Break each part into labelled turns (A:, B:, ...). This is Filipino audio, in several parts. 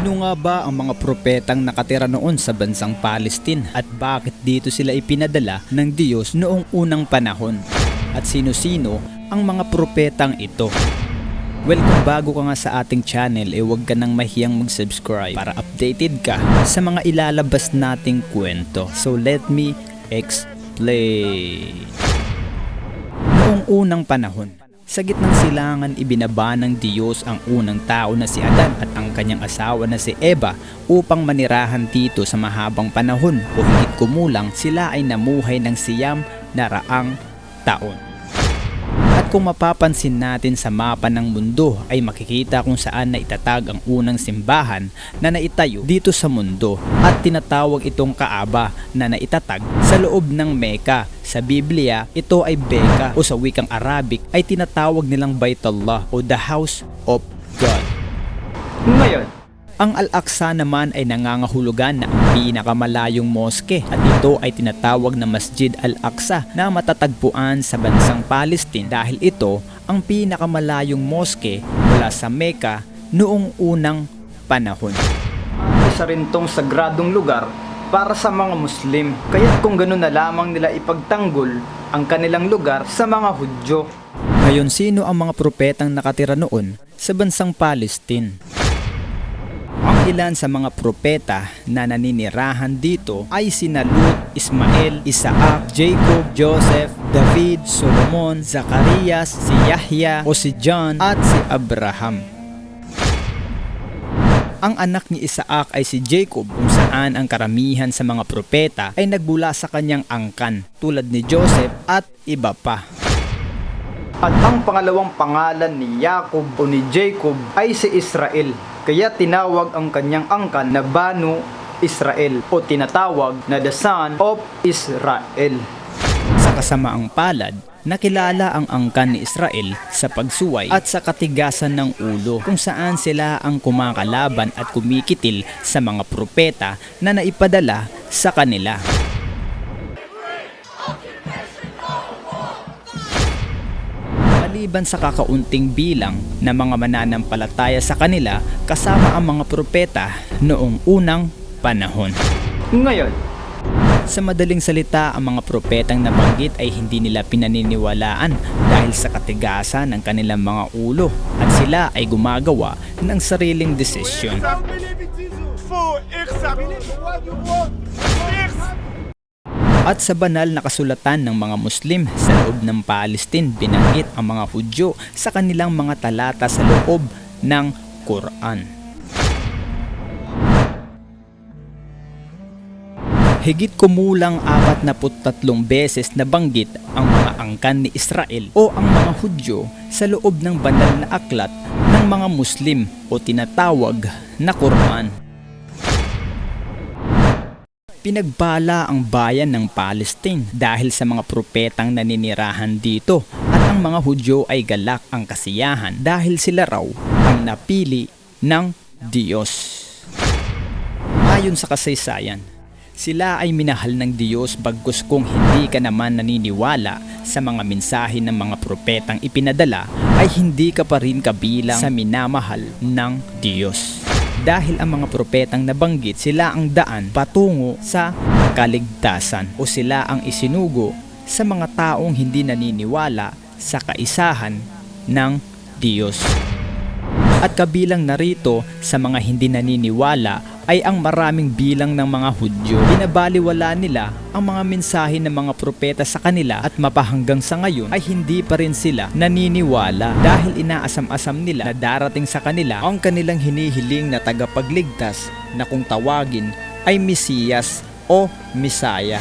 A: Sino nga ba ang mga propetang nakatira noon sa bansang Palestine at bakit dito sila ipinadala ng Diyos noong unang panahon? At sino-sino ang mga propetang ito? Well, kung bago ka nga sa ating channel, eh huwag ka nang mahiyang mag-subscribe para updated ka sa mga ilalabas nating kwento. So let me explain. Noong unang panahon, sa gitnang silangan ibinaba ng Diyos ang unang tao na si Adan at ang kanyang asawa na si Eva upang manirahan dito sa mahabang panahon o higit kumulang sila ay namuhay ng siyam na raang taon. Kung mapapansin natin sa mapa ng mundo ay makikita kung saan na itatag ang unang simbahan na naitayo dito sa mundo at tinatawag itong Kaaba na naitatag sa loob ng Mecca. Sa Biblia, ito ay Beka o sa wikang Arabic ay tinatawag nilang Baitullah o the House of God.
B: Ngayon,
A: Ang Al-Aqsa naman ay nangangahulugan na ang pinakamalayong moske at ito ay tinatawag na Masjid Al-Aqsa na matatagpuan sa bansang Palestine dahil ito ang pinakamalayong moske mula sa Mecca noong unang panahon.
B: isa rin tong sagradong lugar para sa mga Muslim. Kaya't kung gano'n na lamang nila ipagtanggol ang kanilang lugar sa mga Hudyo.
A: Ngayon sino ang mga propetang nakatira noon sa bansang Palestine? Ilan sa mga propeta na naninirahan dito ay sina Lut, Ismael, Isaac, Jacob, Joseph, David, Solomon, Zacarias, si Yahya o si John at si Abraham. Ang anak ni Isaac ay si Jacob kung saan ang karamihan sa mga propeta ay nagbula sa kanyang angkan tulad ni Joseph at iba pa.
B: At ang pangalawang pangalan ni Jacob o ni Jacob ay si Israel. Kaya tinawag ang kanyang angkan na Banu Israel o tinatawag na the son of Israel.
A: Sa kasamaang palad, nakilala ang angkan ni Israel sa pagsuway at sa katigasan ng ulo kung saan sila ang kumakalaban at kumikitil sa mga propeta na naipadala sa kanila. Maliban sa kakaunting bilang na mga mananampalataya sa kanila kasama ang mga propeta noong unang panahon.
B: Ngayon,
A: Sa madaling salita, ang mga propetang nabanggit ay hindi nila pinaniniwalaan dahil sa katigasan ng kanilang mga ulo at sila ay gumagawa ng sariling desisyon. At sa banal na kasulatan ng mga Muslim sa loob ng Palestine, binanggit ang mga Hudyo sa kanilang mga talata sa loob ng Quran. Higit kumulang 43 beses na banggit ang mga angkan ni Israel o ang mga Hudyo sa loob ng banal na aklat ng mga Muslim o tinatawag na Quran. Pinagbala ang bayan ng Palestine dahil sa mga propetang naninirahan dito at ang mga Hudyo ay galak ang kasiyahan dahil sila raw ang napili ng Diyos. Ayon sa kasaysayan, sila ay minahal ng Diyos bagkus kung hindi ka naman naniniwala sa mga mensahe ng mga propetang ipinadala ay hindi ka pa rin kabilang sa minamahal ng Diyos. Dahil ang mga propetang nabanggit sila ang daan patungo sa kaligtasan o sila ang isinugo sa mga taong hindi naniniwala sa kaisahan ng Diyos. At kabilang narito sa mga hindi naniniwala ay ang maraming bilang ng mga Hudyo. Binabaliwala nila ang mga mensahe ng mga propeta sa kanila at mapahanggang sa ngayon ay hindi pa rin sila naniniwala dahil inaasam-asam nila na darating sa kanila ang kanilang hinihiling na tagapagligtas na kung tawagin ay Mesiyas o Misaya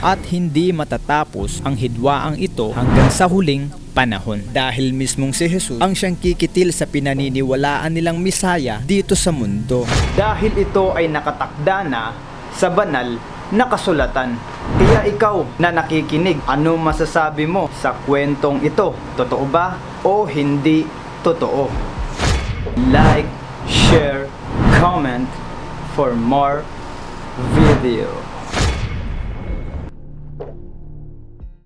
A: at hindi matatapos ang hidwaang ito hanggang sa huling panahon dahil mismong si Jesus ang siyang kikitil sa pinaniniwalaan nilang Misaya dito sa mundo.
B: dahil ito ay nakatakda na sa banal na kasulatan. Kaya ikaw na nakikinig, ano masasabi mo sa kwentong ito? Totoo ba o hindi totoo? Like, share, comment for more video.